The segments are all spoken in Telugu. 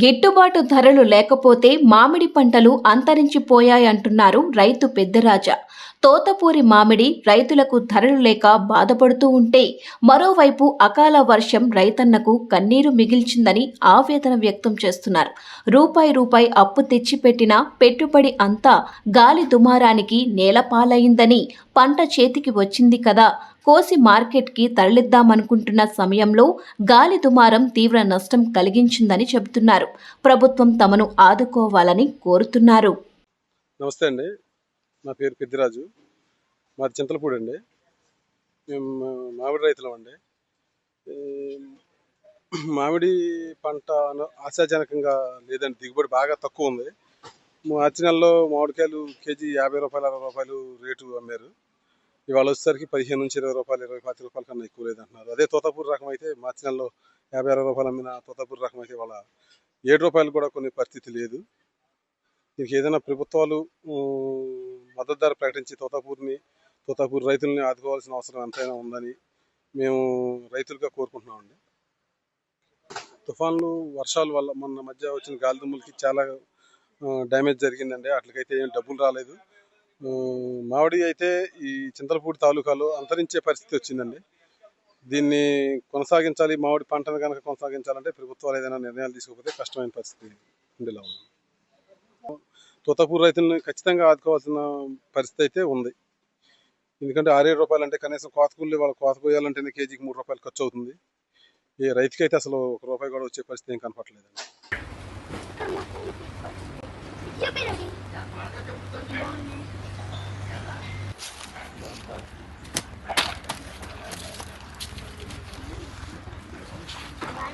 గిట్టుబాటు ధరలు లేకపోతే మామిడి పంటలు అంతరించిపోయాయంటున్నారు రైతు పెద్దరాజా. తోతపూరి మామిడి రైతులకు ధరలు లేక బాధపడుతూ ఉంటే మరోవైపు అకాల వర్షం రైతన్నకు కన్నీరు మిగిల్చిందని ఆవేదన వ్యక్తం చేస్తున్నారు. రూపాయి రూపాయి అప్పు తెచ్చిపెట్టిన పెట్టుబడి అంతా గాలి దుమారానికి నేలపాలైందని పంట చేతికి వచ్చింది కదా కోసి మార్కెట్కి తరలిద్దామనుకుంటున్న సమయంలో గాలి దుమారం తీవ్ర నష్టం కలిగించిందని చెబుతున్నారు. ప్రభుత్వం తమను ఆదుకోవాలని కోరుతున్నారు. నమస్తే అండి. నా పేరు పెద్దిరాజు. మాది చింతలపూడి అండి. మేము మామిడి రైతులం అండి. మామిడి పంట ఆశాజనకంగా లేదండి. దిగుబడి బాగా తక్కువ ఉంది. మార్చి నెలలో మామిడికాయలు కేజీ యాభై రూపాయలు అరవై రూపాయలు రేటు అమ్మారు. ఇవాళ వచ్చేసరికి పదిహేను నుంచి ఇరవై రూపాయలు ఇరవై పాతి రూపాయల కన్నా ఎక్కువ లేదంటున్నారు. అదే తోతాపూర్ రకం అయితే మార్చినల్లో యాభై అరవై రూపాయలు అమ్మిన తోతాపూర్ రకం అయితే ఇవాళ ఏడు రూపాయలు కూడా కొన్ని పరిస్థితి లేదు. దీనికి ఏదైనా ప్రభుత్వాలు మద్దతు ధర ప్రకటించి తోతాపూర్ని తోతాపూర్ రైతుల్ని ఆదుకోవాల్సిన అవసరం ఎంతైనా ఉందని మేము రైతులుగా కోరుకుంటున్నామండి. తుఫాన్లు వర్షాల వల్ల మొన్న మధ్య వచ్చిన గాలిదుమ్ములకి చాలా డ్యామేజ్ జరిగిందండి. అట్లకైతే ఏం డబ్బులు రాలేదు. మామిడి అయితే ఈ చింతలపూడి తాలూకాలో అంతరించే పరిస్థితి వచ్చిందండి. దీన్ని కొనసాగించాలి మామిడి పంటను కనుక కొనసాగించాలంటే ప్రభుత్వాలు ఏదైనా నిర్ణయాలు తీసుకోకపోతే కష్టమైన పరిస్థితి ఉండేలా ఉంది. తోతపూర్ రైతులను ఖచ్చితంగా ఆదుకోవాల్సిన పరిస్థితి అయితే ఉంది. ఎందుకంటే ఆరేడు రూపాయలు అంటే కనీసం కోత వాళ్ళు కోత కోయాలంటేనే కేజీకి మూడు రూపాయలు ఖర్చు అవుతుంది. ఈ రైతుకి అయితే అసలు ఒక రూపాయి కూడా వచ్చే పరిస్థితి ఏం కనపట్లేదండి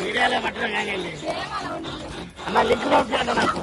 మీడియాలో పట్టడం కానీ మళ్ళీ ఇక్కడ వస్తున్నాడు నాకు.